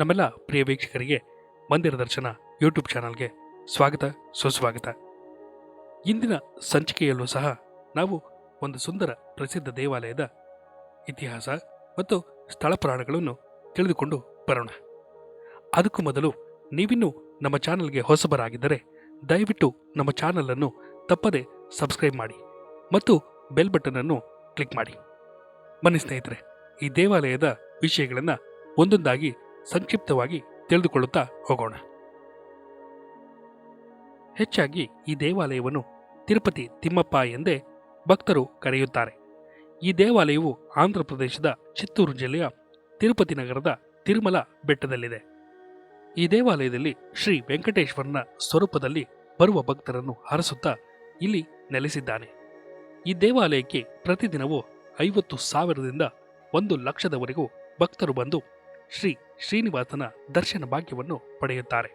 ನಮ್ಮೆಲ್ಲ ಪ್ರಿಯ ವೀಕ್ಷಕರಿಗೆ ಮಂದಿರ ದರ್ಶನ ಯೂಟ್ಯೂಬ್ ಚಾನಲ್ಗೆ ಸ್ವಾಗತ, ಸುಸ್ವಾಗತ. ಇಂದಿನ ಸಂಚಿಕೆಯಲ್ಲೂ ಸಹ ನಾವು ಒಂದು ಸುಂದರ ಪ್ರಸಿದ್ಧ ದೇವಾಲಯದ ಇತಿಹಾಸ ಮತ್ತು ಸ್ಥಳ ಪುರಾಣಗಳನ್ನು ತಿಳಿದುಕೊಂಡು ಬರೋಣ. ಅದಕ್ಕೂ ಮೊದಲು ನೀವಿನ್ನೂ ನಮ್ಮ ಚಾನಲ್ಗೆ ಹೊಸಬರಾಗಿದ್ದರೆ ದಯವಿಟ್ಟು ನಮ್ಮ ಚಾನಲನ್ನು ತಪ್ಪದೆ ಸಬ್ಸ್ಕ್ರೈಬ್ ಮಾಡಿ ಮತ್ತು ಬೆಲ್ ಬಟನ್ ಅನ್ನು ಕ್ಲಿಕ್ ಮಾಡಿ. ಬನ್ನಿ ಸ್ನೇಹಿತರೆ, ಈ ದೇವಾಲಯದ ವಿಷಯಗಳನ್ನು ಒಂದೊಂದಾಗಿ ಸಂಕ್ಷಿಪ್ತವಾಗಿ ತಿಳಿದುಕೊಳ್ಳುತ್ತಾ ಹೋಗೋಣ. ಹೆಚ್ಚಾಗಿ ಈ ದೇವಾಲಯವನ್ನು ತಿರುಪತಿ ತಿಮ್ಮಪ್ಪ ಎಂದೇ ಭಕ್ತರು ಕರೆಯುತ್ತಾರೆ. ಈ ದೇವಾಲಯವು ಆಂಧ್ರಪ್ರದೇಶದ ಚಿತ್ತೂರು ಜಿಲ್ಲೆಯ ತಿರುಪತಿ ನಗರದ ತಿರುಮಲ ಬೆಟ್ಟದಲ್ಲಿದೆ. ಈ ದೇವಾಲಯದಲ್ಲಿ ಶ್ರೀ ವೆಂಕಟೇಶ್ವರನ ಸ್ವರೂಪದಲ್ಲಿ ಬರುವ ಭಕ್ತರನ್ನು ಹರಸುತ್ತಾ ಇಲ್ಲಿ ನೆಲೆಸಿದ್ದಾನೆ. ಈ ದೇವಾಲಯಕ್ಕೆ ಪ್ರತಿದಿನವೂ ಐವತ್ತು ಸಾವಿರದಿಂದ ಒಂದು ಲಕ್ಷದವರೆಗೂ ಭಕ್ತರು ಬಂದು ಶ್ರೀ ಶ್ರೀನಿವಾಸನ ದರ್ಶನ ಭಾಗ್ಯವನ್ನು ಪಡೆಯುತ್ತಾರೆ.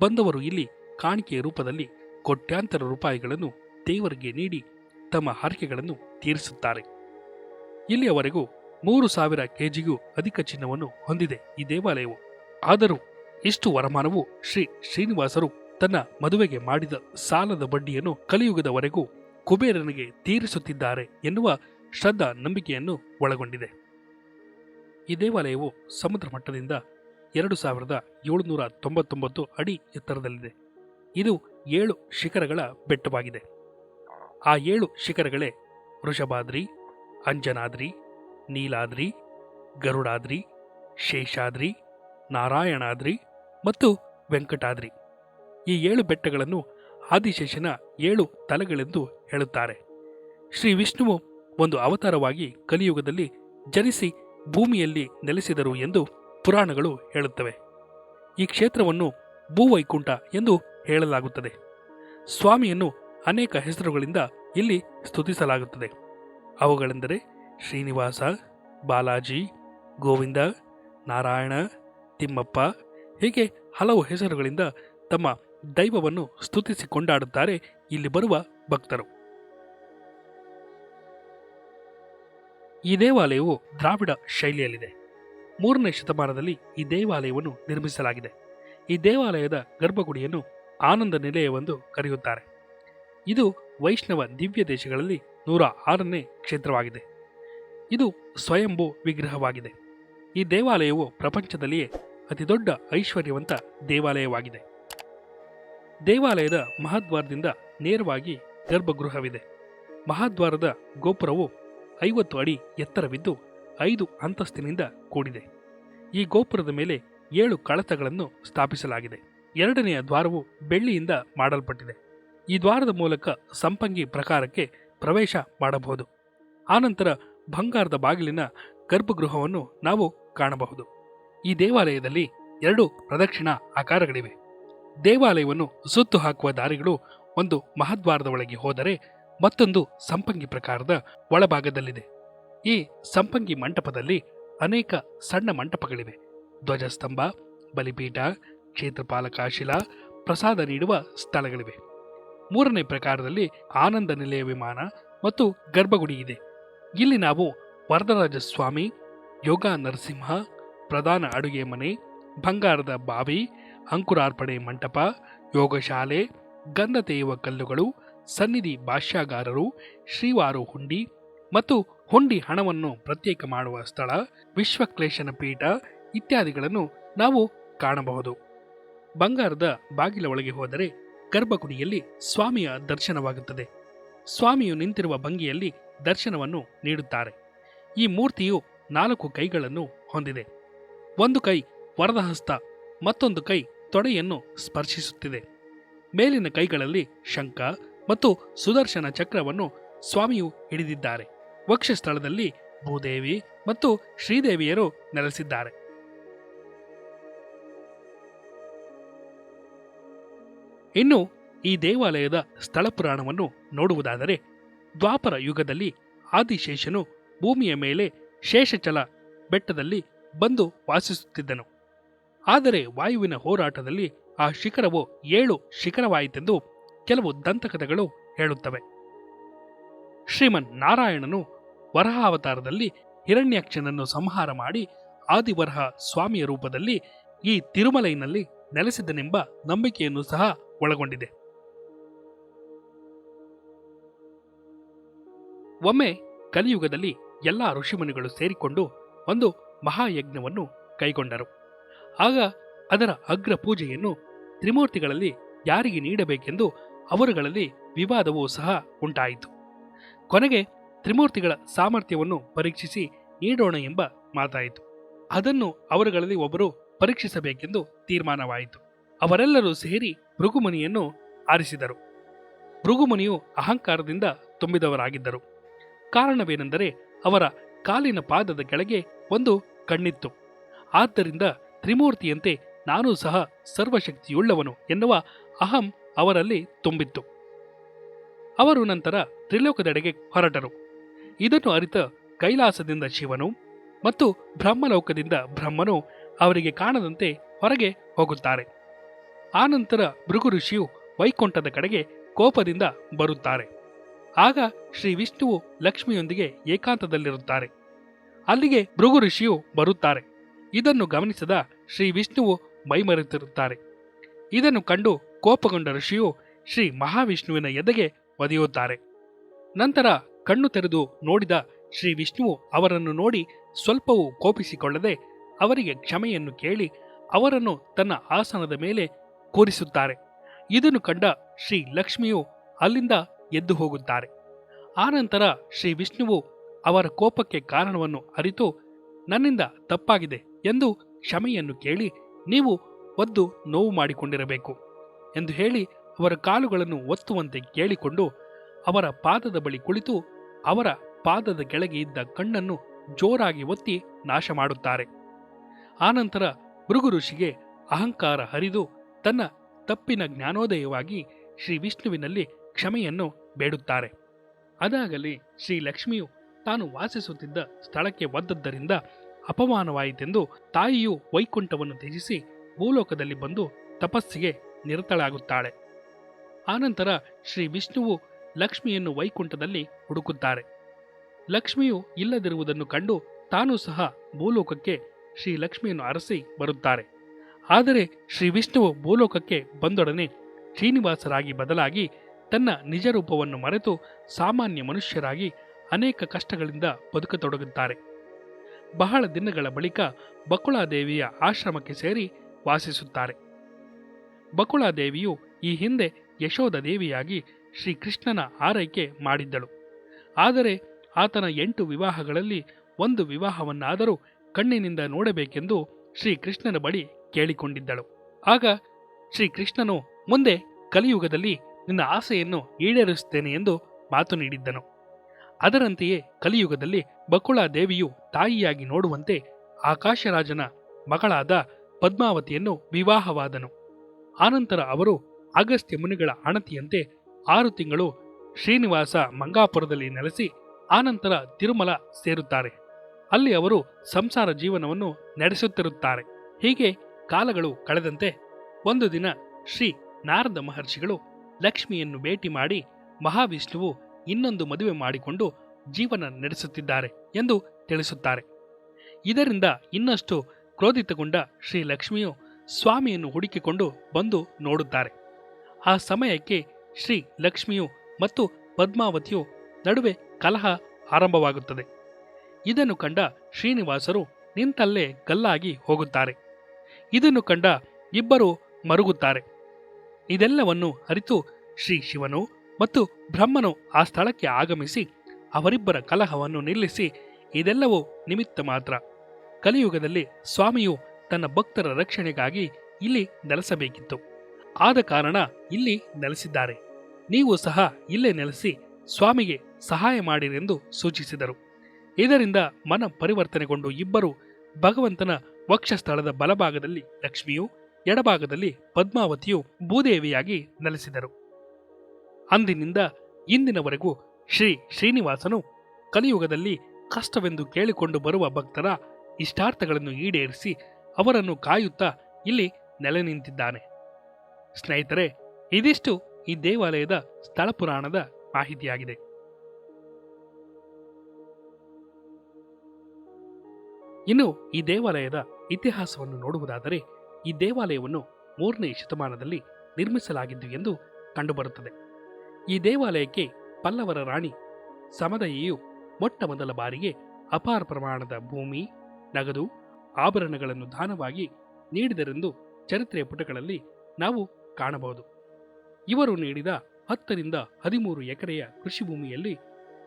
ಬಂದವರು ಇಲ್ಲಿ ಕಾಣಿಕೆಯ ರೂಪದಲ್ಲಿ ಕೋಟ್ಯಾಂತರ ರೂಪಾಯಿಗಳನ್ನು ದೇವರಿಗೆ ನೀಡಿ ತಮ್ಮ ಹರಕೆಗಳನ್ನು ತೀರಿಸುತ್ತಾರೆ. ಇಲ್ಲಿಯವರೆಗೂ ಮೂರು ಸಾವಿರ ಕೆಜಿಗೂ ಅಧಿಕ ಚಿನ್ನವನ್ನು ಹೊಂದಿದೆ ಈ ದೇವಾಲಯವು. ಆದರೂ ಇಷ್ಟು ವರಮಾನವು ಶ್ರೀ ಶ್ರೀನಿವಾಸರು ತನ್ನ ಮದುವೆಗೆ ಮಾಡಿದ ಸಾಲದ ಬಡ್ಡಿಯನ್ನು ಕಲಿಯುಗದವರೆಗೂ ಕುಬೇರನಿಗೆ ತೀರಿಸುತ್ತಿದ್ದಾರೆ ಎನ್ನುವ ಶ್ರದ್ಧಾ ನಂಬಿಕೆಯನ್ನು ಒಳಗೊಂಡಿದೆ. ಈ ದೇವಾಲಯವು ಸಮುದ್ರ ಮಟ್ಟದಿಂದ ಎರಡು ಸಾವಿರದ ಏಳುನೂರ ತೊಂಬತ್ತೊಂಬತ್ತು ಅಡಿ ಎತ್ತರದಲ್ಲಿದೆ. ಇದು ಏಳು ಶಿಖರಗಳ ಬೆಟ್ಟವಾಗಿದೆ. ಆ ಏಳು ಶಿಖರಗಳೇ ವೃಷಭಾದ್ರಿ, ಅಂಜನಾದ್ರಿ, ನೀಲಾದ್ರಿ, ಗರುಡಾದ್ರಿ, ಶೇಷಾದ್ರಿ, ನಾರಾಯಣಾದ್ರಿ ಮತ್ತು ವೆಂಕಟಾದ್ರಿ. ಈ ಏಳು ಬೆಟ್ಟಗಳನ್ನು ಆದಿಶೇಷನ ಏಳು ತಲೆಗಳೆಂದು ಹೇಳುತ್ತಾರೆ. ಶ್ರೀ ವಿಷ್ಣುವು ಒಂದು ಅವತಾರವಾಗಿ ಕಲಿಯುಗದಲ್ಲಿ ಜನಿಸಿ ಭೂಮಿಯಲ್ಲಿ ನೆಲೆಸಿದರು ಎಂದು ಪುರಾಣಗಳು ಹೇಳುತ್ತವೆ. ಈ ಕ್ಷೇತ್ರವನ್ನು ಭೂವೈಕುಂಠ ಎಂದು ಹೇಳಲಾಗುತ್ತದೆ. ಸ್ವಾಮಿಯನ್ನು ಅನೇಕ ಹೆಸರುಗಳಿಂದ ಇಲ್ಲಿ ಸ್ತುತಿಸಲಾಗುತ್ತದೆ. ಅವುಗಳೆಂದರೆ ಶ್ರೀನಿವಾಸ, ಬಾಲಾಜಿ, ಗೋವಿಂದ, ನಾರಾಯಣ, ತಿಮ್ಮಪ್ಪ ಹೀಗೆ ಹಲವು ಹೆಸರುಗಳಿಂದ ತಮ್ಮ ದೈವವನ್ನು ಸ್ತುತಿಸಿ ಕೊಂಡಾಡುತ್ತಾರೆ ಇಲ್ಲಿ ಬರುವ ಭಕ್ತರು. ಈ ದೇವಾಲಯವು ದ್ರಾವಿಡ ಶೈಲಿಯಲ್ಲಿದೆ. ಮೂರನೇ ಶತಮಾನದಲ್ಲಿ ಈ ದೇವಾಲಯವನ್ನು ನಿರ್ಮಿಸಲಾಗಿದೆ. ಈ ದೇವಾಲಯದ ಗರ್ಭಗುಡಿಯನ್ನು ಆನಂದ ನಿಲಯವೆಂದು ಕರೆಯುತ್ತಾರೆ. ಇದು ವೈಷ್ಣವ ದಿವ್ಯ ದೇಶಗಳಲ್ಲಿ ನೂರ ಆರನೇ ಕ್ಷೇತ್ರವಾಗಿದೆ. ಇದು ಸ್ವಯಂಭೂ ವಿಗ್ರಹವಾಗಿದೆ. ಈ ದೇವಾಲಯವು ಪ್ರಪಂಚದಲ್ಲಿಯೇ ಅತಿದೊಡ್ಡ ಐಶ್ವರ್ಯವಂತ ದೇವಾಲಯವಾಗಿದೆ. ದೇವಾಲಯದ ಮಹಾದ್ವಾರದಿಂದ ನೇರವಾಗಿ ಗರ್ಭಗೃಹವಿದೆ. ಮಹಾದ್ವಾರದ ಗೋಪುರವು ಐವತ್ತು ಅಡಿ ಎತ್ತರವಿದ್ದು ಐದು ಅಂತಸ್ತಿನಿಂದ ಕೂಡಿದೆ. ಈ ಗೋಪುರದ ಮೇಲೆ ಏಳು ಕಳತಗಳನ್ನು ಸ್ಥಾಪಿಸಲಾಗಿದೆ. ಎರಡನೆಯ ದ್ವಾರವು ಬೆಳ್ಳಿಯಿಂದ ಮಾಡಲ್ಪಟ್ಟಿದೆ. ಈ ದ್ವಾರದ ಮೂಲಕ ಸಂಪಂಗಿ ಪ್ರಕಾರಕ್ಕೆ ಪ್ರವೇಶ ಮಾಡಬಹುದು. ಆನಂತರ ಬಂಗಾರದ ಬಾಗಿಲಿನ ಗರ್ಭಗೃಹವನ್ನು ನಾವು ಕಾಣಬಹುದು. ಈ ದೇವಾಲಯದಲ್ಲಿ ಎರಡು ಪ್ರದಕ್ಷಿಣಾ ಆಕಾರಗಳಿವೆ. ದೇವಾಲಯವನ್ನು ಸುತ್ತು ಹಾಕುವ ದಾರಿಗಳು ಒಂದು ಮಹಾದ್ವಾರದ ಒಳಗೆ ಹೋದರೆ ಮತ್ತೊಂದು ಸಂಪಂಗಿ ಪ್ರಕಾರದ ಒಳಭಾಗದಲ್ಲಿದೆ. ಈ ಸಂಪಂಗಿ ಮಂಟಪದಲ್ಲಿ ಅನೇಕ ಸಣ್ಣ ಮಂಟಪಗಳಿವೆ. ಧ್ವಜಸ್ತಂಭ, ಬಲಿಪೀಠ ಕ್ಷೇತ್ರಪಾಲಕ ಶಿಲಾ ಪ್ರಸಾದ ನೀಡುವ ಸ್ಥಳಗಳಿವೆ. ಮೂರನೇ ಪ್ರಕಾರದಲ್ಲಿ ಆನಂದ ನಿಲಯ ವಿಮಾನ ಮತ್ತು ಗರ್ಭಗುಡಿ ಇದೆ. ಇಲ್ಲಿ ನಾವು ವರದರಾಜ ಸ್ವಾಮಿ ಯೋಗ ನರಸಿಂಹ, ಪ್ರಧಾನ ಅಡುಗೆ ಮನೆ, ಬಂಗಾರದ ಬಾವಿ, ಅಂಕುರಾರ್ಪಣೆ ಮಂಟಪ, ಯೋಗಶಾಲೆ ಗಂಧ ತೇಯುವ ಕಲ್ಲುಗಳು ಸನ್ನಿಧಿ ಭಾಷ್ಯಾಗಾರರು ಶ್ರೀವಾರು ಹುಂಡಿ ಮತ್ತು ಹುಂಡಿ ಹಣವನ್ನು ಪ್ರತ್ಯೇಕ ಮಾಡುವ ಸ್ಥಳ, ವಿಶ್ವಕ್ಲೇಶನ ಪೀಠ ಇತ್ಯಾದಿಗಳನ್ನು ನಾವು ಕಾಣಬಹುದು. ಬಂಗಾರದ ಬಾಗಿಲ ಒಳಗೆ ಹೋದರೆ ಗರ್ಭಗುಡಿಯಲ್ಲಿ ಸ್ವಾಮಿಯ ದರ್ಶನವಾಗುತ್ತದೆ. ಸ್ವಾಮಿಯು ನಿಂತಿರುವ ಭಂಗಿಯಲ್ಲಿ ದರ್ಶನವನ್ನು ನೀಡುತ್ತಾರೆ. ಈ ಮೂರ್ತಿಯು ನಾಲ್ಕು ಕೈಗಳನ್ನು ಹೊಂದಿದೆ. ಒಂದು ಕೈ ವರದಹಸ್ತ, ಮತ್ತೊಂದು ಕೈ ತೊಡೆಯನ್ನು ಸ್ಪರ್ಶಿಸುತ್ತಿದೆ. ಮೇಲಿನ ಕೈಗಳಲ್ಲಿ ಶಂಖ ಮತ್ತು ಸುದರ್ಶನ ಚಕ್ರವನ್ನು ಸ್ವಾಮಿಯು ಹಿಡಿದಿದ್ದಾರೆ. ವಕ್ಷಸ್ಥಳದಲ್ಲಿ ಭೂದೇವಿ ಮತ್ತು ಶ್ರೀದೇವಿಯರು ನೆಲೆಸಿದ್ದಾರೆ. ಇನ್ನು ಈ ದೇವಾಲಯದ ಸ್ಥಳ ಪುರಾಣವನ್ನು ನೋಡುವುದಾದರೆ, ದ್ವಾಪರ ಯುಗದಲ್ಲಿ ಆದಿಶೇಷನು ಭೂಮಿಯ ಮೇಲೆ ಶೇಷಚಲ ಬೆಟ್ಟದಲ್ಲಿ ಬಂದು ವಾಸಿಸುತ್ತಿದ್ದನು. ಆದರೆ ವಾಯುವಿನ ಹೋರಾಟದಲ್ಲಿ ಆ ಶಿಖರವು ಏಳು ಶಿಖರವಾಯಿತೆಂದು ಕೆಲವು ದಂತಕಥೆಗಳು ಹೇಳುತ್ತವೆ. ಶ್ರೀಮನ್ ನಾರಾಯಣನು ವರಹಾವತಾರದಲ್ಲಿ ಹಿರಣ್ಯಾಕ್ಷನನ್ನು ಸಂಹಾರ ಮಾಡಿ ಆದಿವರಹ ಸ್ವಾಮಿಯ ರೂಪದಲ್ಲಿ ಈ ತಿರುಮಲೈನಲ್ಲಿ ನೆಲೆಸಿದನೆಂಬ ನಂಬಿಕೆಯನ್ನು ಸಹ ಒಳಗೊಂಡಿದೆ. ಒಮ್ಮೆ ಕಲಿಯುಗದಲ್ಲಿ ಎಲ್ಲ ಋಷಿಮುನಿಗಳು ಸೇರಿಕೊಂಡು ಒಂದು ಮಹಾಯಜ್ಞವನ್ನು ಕೈಗೊಂಡರು. ಆಗ ಅದರ ಅಗ್ರ ಪೂಜೆಯನ್ನು ತ್ರಿಮೂರ್ತಿಗಳಲ್ಲಿ ಯಾರಿಗೆ ನೀಡಬೇಕೆಂದು ಅವರುಗಳಲ್ಲಿ ವಿವಾದವೂ ಸಹ ಉಂಟಾಯಿತು. ಕೊನೆಗೆ ತ್ರಿಮೂರ್ತಿಗಳ ಸಾಮರ್ಥ್ಯವನ್ನು ಪರೀಕ್ಷಿಸಿ ನೀಡೋಣ ಎಂಬ ಮಾತಾಯಿತು. ಅದನ್ನು ಅವರುಗಳಲ್ಲಿ ಒಬ್ಬರು ಪರೀಕ್ಷಿಸಬೇಕೆಂದು ತೀರ್ಮಾನವಾಯಿತು. ಅವರೆಲ್ಲರೂ ಸೇರಿ ಭೃಗುಮುನಿಯನ್ನು ಆರಿಸಿದರು. ಭೃಗುಮುನಿಯು ಅಹಂಕಾರದಿಂದ ತುಂಬಿದವರಾಗಿದ್ದರು. ಕಾರಣವೇನೆಂದರೆ ಅವರ ಕಾಲಿನ ಪಾದದ ಕೆಳಗೆ ಒಂದು ಕಣ್ಣಿತ್ತು. ಆದ್ದರಿಂದ ತ್ರಿಮೂರ್ತಿಯಂತೆ ನಾನೂ ಸಹ ಸರ್ವಶಕ್ತಿಯುಳ್ಳವನು ಎನ್ನುವ ಅಹಂ ಅವರಲ್ಲಿ ತುಂಬಿತ್ತು. ಅವರು ನಂತರ ತ್ರಿಲೋಕದೆಡೆಗೆ ಹೊರಟರು. ಇದನ್ನು ಅರಿತ ಕೈಲಾಸದಿಂದ ಶಿವನು ಮತ್ತು ಬ್ರಹ್ಮಲೋಕದಿಂದ ಬ್ರಹ್ಮನು ಅವರಿಗೆ ಕಾಣದಂತೆ ಹೊರಗೆ ಹೋಗುತ್ತಾರೆ. ಆನಂತರ ಭೃಗು ಋಷಿಯು ವೈಕುಂಠದ ಕಡೆಗೆ ಕೋಪದಿಂದ ಬರುತ್ತಾರೆ. ಆಗ ಶ್ರೀ ವಿಷ್ಣುವು ಲಕ್ಷ್ಮಿಯೊಂದಿಗೆ ಏಕಾಂತದಲ್ಲಿರುತ್ತಾರೆ. ಅಲ್ಲಿಗೆ ಭೃಗು ಋಷಿಯು ಬರುತ್ತಾರೆ. ಇದನ್ನು ಗಮನಿಸದ ಶ್ರೀ ವಿಷ್ಣುವು ಮೈಮರೆತಿರುತ್ತಾರೆ. ಇದನ್ನು ಕಂಡು ಕೋಪಗೊಂಡ ಋಷಿಯು ಶ್ರೀ ಮಹಾವಿಷ್ಣುವಿನ ಎದೆಗೆ ಒದೆಯುತ್ತಾರೆ. ನಂತರ ಕಣ್ಣು ತೆರೆದು ನೋಡಿದ ಶ್ರೀ ವಿಷ್ಣುವು ಅವರನ್ನು ನೋಡಿ ಸ್ವಲ್ಪವೂ ಕೋಪಿಸಿಕೊಳ್ಳದೆ ಅವರಿಗೆ ಕ್ಷಮೆಯನ್ನು ಕೇಳಿ ಅವರನ್ನು ತನ್ನ ಆಸನದ ಮೇಲೆ ಕೂರಿಸುತ್ತಾರೆ. ಇದನ್ನು ಕಂಡ ಶ್ರೀ ಲಕ್ಷ್ಮಿಯು ಅಲ್ಲಿಂದ ಎದ್ದು ಹೋಗುತ್ತಾರೆ. ಆನಂತರ ಶ್ರೀ ವಿಷ್ಣುವು ಅವರ ಕೋಪಕ್ಕೆ ಕಾರಣವನ್ನು ಅರಿತು, ನನ್ನಿಂದ ತಪ್ಪಾಗಿದೆ ಎಂದು ಕ್ಷಮೆಯನ್ನು ಕೇಳಿ ನೀವು ಒದ್ದು ನೋವು ಮಾಡಿಕೊಂಡಿರಬೇಕು. ಎಂದು ಹೇಳಿ ಅವರ ಕಾಲುಗಳನ್ನು ಒತ್ತುವಂತೆ ಕೇಳಿಕೊಂಡು ಅವರ ಪಾದದ ಬಳಿ ಕುಳಿತು ಅವರ ಪಾದದ ಕೆಳಗೆ ಇದ್ದ ಕಣ್ಣನ್ನು ಜೋರಾಗಿ ಒತ್ತಿ ನಾಶ ಮಾಡುತ್ತಾರೆ ಆನಂತರ ಭೃಗು ಋಷಿಗೆ ಅಹಂಕಾರ ಹರಿದು ತನ್ನ ತಪ್ಪಿನ ಜ್ಞಾನೋದಯವಾಗಿ ಶ್ರೀ ವಿಷ್ಣುವಿನಲ್ಲಿ ಕ್ಷಮೆಯನ್ನು ಬೇಡುತ್ತಾರೆ. ಅದಾಗಲಿ ಶ್ರೀ ಲಕ್ಷ್ಮಿಯು ತಾನು ವಾಸಿಸುತ್ತಿದ್ದ ಸ್ಥಳಕ್ಕೆ ಒದ್ದದ್ದರಿಂದ ಅಪಮಾನವಾಯಿತೆಂದು ತಾಯಿಯು ವೈಕುಂಠವನ್ನು ತ್ಯಜಿಸಿ ಭೂಲೋಕದಲ್ಲಿ ಬಂದು ತಪಸ್ಸಿಗೆ ನಿರತಳಾಗುತ್ತಾಳೆ. ಆನಂತರ ಶ್ರೀ ವಿಷ್ಣುವು ಲಕ್ಷ್ಮಿಯನ್ನು ವೈಕುಂಠದಲ್ಲಿ ಹುಡುಕುತ್ತಾರೆ. ಲಕ್ಷ್ಮಿಯು ಇಲ್ಲದಿರುವುದನ್ನು ಕಂಡು ತಾನೂ ಸಹ ಭೂಲೋಕಕ್ಕೆ ಶ್ರೀ ಲಕ್ಷ್ಮಿಯನ್ನು ಅರಸಿ ಬರುತ್ತಾರೆ. ಆದರೆ ಶ್ರೀ ವಿಷ್ಣುವು ಭೂಲೋಕಕ್ಕೆ ಬಂದೊಡನೆ ಶ್ರೀನಿವಾಸರಾಗಿ ಬದಲಾಗಿ ತನ್ನ ನಿಜ ರೂಪವನ್ನು ಮರೆತು ಸಾಮಾನ್ಯ ಮನುಷ್ಯರಾಗಿ ಅನೇಕ ಕಷ್ಟಗಳಿಂದ ಬದುಕತೊಡಗುತ್ತಾರೆ. ಬಹಳ ದಿನಗಳ ಬಳಿಕ ಬಕುಳಾದೇವಿಯ ಆಶ್ರಮಕ್ಕೆ ಸೇರಿ ವಾಸಿಸುತ್ತಾರೆ. ಬಕುಳಾದೇವಿಯು ಈ ಹಿಂದೆ ಯಶೋಧ ದೇವಿಯಾಗಿ ಶ್ರೀಕೃಷ್ಣನ ಆರೈಕೆ ಮಾಡಿದ್ದಳು. ಆದರೆ ಆತನ ಎಂಟು ವಿವಾಹಗಳಲ್ಲಿ ಒಂದು ವಿವಾಹವನ್ನಾದರೂ ಕಣ್ಣಿನಿಂದ ನೋಡಬೇಕೆಂದು ಶ್ರೀಕೃಷ್ಣನ ಬಳಿ ಕೇಳಿಕೊಂಡಿದ್ದಳು. ಆಗ ಶ್ರೀಕೃಷ್ಣನು, ಮುಂದೆ ಕಲಿಯುಗದಲ್ಲಿ ನಿನ್ನ ಆಸೆಯನ್ನು ಈಡೇರಿಸುತ್ತೇನೆ ಎಂದು ಮಾತು ನೀಡಿದ್ದನು. ಅದರಂತೆಯೇ ಕಲಿಯುಗದಲ್ಲಿ ಬಕುಳಾದೇವಿಯು ತಾಯಿಯಾಗಿ ನೋಡುವಂತೆ ಆಕಾಶರಾಜನ ಮಗಳಾದ ಪದ್ಮಾವತಿಯನ್ನು ವಿವಾಹವಾದನು. ಆನಂತರ ಅವರು ಅಗಸ್ತ್ಯ ಮುನಿಗಳ ಅಣತಿಯಂತೆ ಆರು ತಿಂಗಳು ಶ್ರೀನಿವಾಸ ಮಂಗಾಪುರದಲ್ಲಿ ನೆಲೆಸಿ ಆನಂತರ ತಿರುಮಲ ಸೇರುತ್ತಾರೆ. ಅಲ್ಲಿ ಅವರು ಸಂಸಾರ ಜೀವನವನ್ನು ನಡೆಸುತ್ತಿರುತ್ತಾರೆ. ಹೀಗೆ ಕಾಲಗಳು ಕಳೆದಂತೆ ಒಂದು ದಿನ ಶ್ರೀ ನಾರದ ಮಹರ್ಷಿಗಳು ಲಕ್ಷ್ಮಿಯನ್ನು ಭೇಟಿ ಮಾಡಿ ಮಹಾವಿಷ್ಣುವು ಇನ್ನೊಂದು ಮದುವೆ ಮಾಡಿಕೊಂಡು ಜೀವನ ನಡೆಸುತ್ತಿದ್ದಾರೆ ಎಂದು ತಿಳಿಸುತ್ತಾರೆ. ಇದರಿಂದ ಇನ್ನಷ್ಟು ಕ್ರೋಧಿತಗೊಂಡ ಶ್ರೀ ಲಕ್ಷ್ಮಿಯು ಸ್ವಾಮಿಯನ್ನು ಹುಡುಕಿಕೊಂಡು ಬಂದು ನೋಡುತ್ತಾರೆ. ಆ ಸಮಯಕ್ಕೆ ಶ್ರೀ ಲಕ್ಷ್ಮಿಯು ಮತ್ತು ಪದ್ಮಾವತಿಯು ನಡುವೆ ಕಲಹ ಆರಂಭವಾಗುತ್ತದೆ. ಇದನ್ನು ಕಂಡ ಶ್ರೀನಿವಾಸರು ನಿಂತಲ್ಲೇ ಗಲ್ಲಾಗಿ ಹೋಗುತ್ತಾರೆ. ಇದನ್ನು ಕಂಡ ಇಬ್ಬರು ಮರುಗುತ್ತಾರೆ. ಇದೆಲ್ಲವನ್ನು ಅರಿತು ಶ್ರೀ ಶಿವನು ಮತ್ತು ಬ್ರಹ್ಮನು ಆ ಸ್ಥಳಕ್ಕೆ ಆಗಮಿಸಿ ಅವರಿಬ್ಬರ ಕಲಹವನ್ನು ನಿಲ್ಲಿಸಿ ಇದೆಲ್ಲವೂ ನಿಮಿತ್ತ ಮಾತ್ರ. ಕಲಿಯುಗದಲ್ಲಿ ಸ್ವಾಮಿಯು ತನ್ನ ಭಕ್ತರ ರಕ್ಷಣೆಗಾಗಿ ಇಲ್ಲಿ ನೆಲೆಸಬೇಕಿತ್ತು. ಆದ ಕಾರಣ ಇಲ್ಲಿ ನೆಲೆಸಿದ್ದಾರೆ. ನೀವು ಸಹ ಇಲ್ಲೇ ನೆಲೆಸಿ ಸ್ವಾಮಿಗೆ ಸಹಾಯ ಮಾಡಿರೆಂದು ಸೂಚಿಸಿದರು. ಇದರಿಂದ ಮನ ಪರಿವರ್ತನೆಗೊಂಡು ಇಬ್ಬರು ಭಗವಂತನ ವಕ್ಷಸ್ಥಳದ ಬಲಭಾಗದಲ್ಲಿ ಲಕ್ಷ್ಮಿಯು, ಎಡಭಾಗದಲ್ಲಿ ಪದ್ಮಾವತಿಯು ಭೂದೇವಿಯಾಗಿ ನೆಲೆಸಿದರು. ಅಂದಿನಿಂದ ಇಂದಿನವರೆಗೂ ಶ್ರೀ ಶ್ರೀನಿವಾಸನು ಕಲಿಯುಗದಲ್ಲಿ ಕಷ್ಟವೆಂದು ಕೇಳಿಕೊಂಡು ಬರುವ ಭಕ್ತರ ಇಷ್ಟಾರ್ಥಗಳನ್ನು ಈಡೇರಿಸಿ ಅವರನ್ನು ಕಾಯುತ್ತಾ ಇಲ್ಲಿ ನೆಲೆ ನಿಂತಿದ್ದಾನೆ. ಸ್ನೇಹಿತರೆ, ಇದಿಷ್ಟು ಈ ದೇವಾಲಯದ ಸ್ಥಳ ಪುರಾಣದ ಮಾಹಿತಿಯಾಗಿದೆ. ಇನ್ನು ಈ ದೇವಾಲಯದ ಇತಿಹಾಸವನ್ನು ನೋಡುವುದಾದರೆ, ಈ ದೇವಾಲಯವನ್ನು ಮೂರನೇ ಶತಮಾನದಲ್ಲಿ ನಿರ್ಮಿಸಲಾಗಿದ್ದು ಎಂದು ಕಂಡುಬರುತ್ತದೆ. ಈ ದೇವಾಲಯಕ್ಕೆ ಪಲ್ಲವರ ರಾಣಿ ಸಮದಯಿಯು ಮೊಟ್ಟ ಮೊದಲ ಬಾರಿಗೆ ಅಪಾರ ಪ್ರಮಾಣದ ಭೂಮಿ, ನಗದು ಆಭರಣಗಳನ್ನು ದಾನವಾಗಿ ನೀಡಿದರೆಂದು ಚರಿತ್ರೆಯ ಪುಟಗಳಲ್ಲಿ ನಾವು ಕಾಣಬಹುದು. ಇವರು ನೀಡಿದ ಹತ್ತರಿಂದ ಹದಿಮೂರು ಎಕರೆಯ ಕೃಷಿ ಭೂಮಿಯಲ್ಲಿ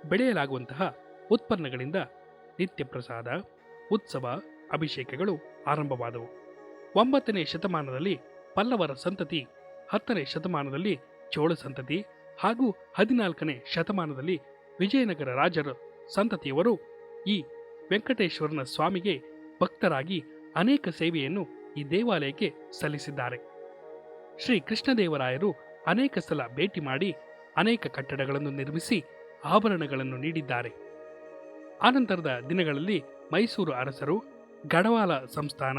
ಬೆಳೆಯಲಾಗುವಂತಹ ಉತ್ಪನ್ನಗಳಿಂದ ನಿತ್ಯ ಪ್ರಸಾದ, ಉತ್ಸವ, ಅಭಿಷೇಕಗಳು ಆರಂಭವಾದವು. ಒಂಬತ್ತನೇ ಶತಮಾನದಲ್ಲಿ ಪಲ್ಲವರ ಸಂತತಿ, ಹತ್ತನೇ ಶತಮಾನದಲ್ಲಿ ಚೋಳ ಸಂತತಿ ಹಾಗೂ ಹದಿನಾಲ್ಕನೇ ಶತಮಾನದಲ್ಲಿ ವಿಜಯನಗರ ರಾಜರ ಸಂತತಿಯವರು ಈ ವೆಂಕಟೇಶ್ವರನ ಸ್ವಾಮಿಗೆ ಭಕ್ತರಾಗಿ ಅನೇಕ ಸೇವೆಯನ್ನು ಈ ದೇವಾಲಯಕ್ಕೆ ಸಲ್ಲಿಸಿದ್ದಾರೆ. ಶ್ರೀ ಕೃಷ್ಣದೇವರಾಯರು ಅನೇಕ ಸಲ ಭೇಟಿ ಮಾಡಿ ಅನೇಕ ಕಟ್ಟಡಗಳನ್ನು ನಿರ್ಮಿಸಿ ಆಭರಣಗಳನ್ನು ನೀಡಿದ್ದಾರೆ. ಆನಂತರದ ದಿನಗಳಲ್ಲಿ ಮೈಸೂರು ಅರಸರು ಗಡವಾಲ ಸಂಸ್ಥಾನ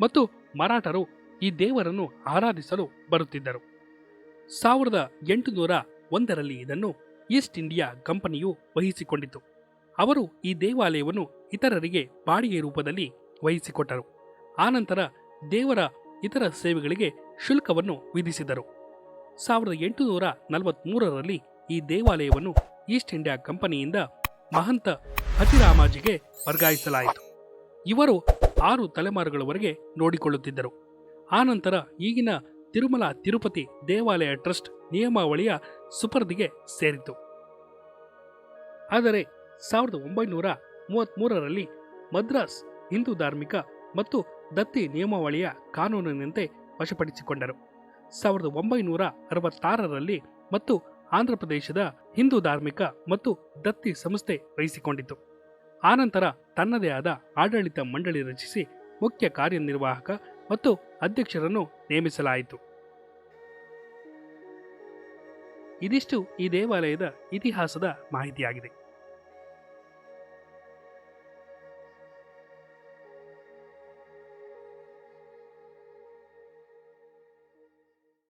ಮತ್ತು ಮರಾಠರು ಈ ದೇವರನ್ನು ಆರಾಧಿಸಲು ಬರುತ್ತಿದ್ದರು. ಸಾವಿರದ ಎಂಟುನೂರ ಒಂದರಲ್ಲಿ ಇದನ್ನು ಈಸ್ಟ್ ಇಂಡಿಯಾ ಕಂಪನಿಯು ವಹಿಸಿಕೊಂಡಿತು. ಅವರು ಈ ದೇವಾಲಯವನ್ನು ಇತರರಿಗೆ ಬಾಡಿಗೆ ರೂಪದಲ್ಲಿ ವಹಿಸಿಕೊಟ್ಟರು. ಆನಂತರ ದೇವರ ಇತರ ಸೇವೆಗಳಿಗೆ ಶುಲ್ಕವನ್ನು ವಿಧಿಸಿದರು. ಸಾವಿರದ ಎಂಟುನೂರ ನಲವತ್ಮೂರರಲ್ಲಿ ಈ ದೇವಾಲಯವನ್ನು ಈಸ್ಟ್ ಇಂಡಿಯಾ ಕಂಪನಿಯಿಂದ ಮಹಂತ ಹತಿರಾಮಾಜಿಗೆ ವರ್ಗಾಯಿಸಲಾಯಿತು. ಇವರು ಆರು ತಲೆಮಾರುಗಳವರೆಗೆ ನೋಡಿಕೊಳ್ಳುತ್ತಿದ್ದರು. ಆನಂತರ ಈಗಿನ ತಿರುಮಲ ತಿರುಪತಿ ದೇವಾಲಯ ಟ್ರಸ್ಟ್ ನಿಯಮಾವಳಿಯ ಸುಪರ್ದಿಗೆ ಸೇರಿತು. ಆದರೆ ಸಾವಿರದ ಒಂಬೈನೂರ ಮೂವತ್ತ್ಮೂರರಲ್ಲಿ ಮದ್ರಾಸ್ ಹಿಂದೂ ಧಾರ್ಮಿಕ ಮತ್ತು ದತ್ತಿ ನಿಯಮಾವಳಿಯ ಕಾನೂನಿನಂತೆ ವಶಪಡಿಸಿಕೊಂಡರು. ಸಾವಿರದ ಒಂಬೈನೂರ ಅರವತ್ತಾರರಲ್ಲಿ ಮತ್ತು ಆಂಧ್ರಪ್ರದೇಶದ ಹಿಂದೂ ಧಾರ್ಮಿಕ ಮತ್ತು ದತ್ತಿ ಸಂಸ್ಥೆ ವಹಿಸಿಕೊಂಡಿತು. ಆನಂತರ ತನ್ನದೇ ಆದ ಆಡಳಿತ ಮಂಡಳಿ ರಚಿಸಿ ಮುಖ್ಯ ಕಾರ್ಯನಿರ್ವಾಹಕ ಮತ್ತು ಅಧ್ಯಕ್ಷರನ್ನು ನೇಮಿಸಲಾಯಿತು. ಇದಿಷ್ಟು ಈ ದೇವಾಲಯದ ಇತಿಹಾಸದ ಮಾಹಿತಿಯಾಗಿದೆ.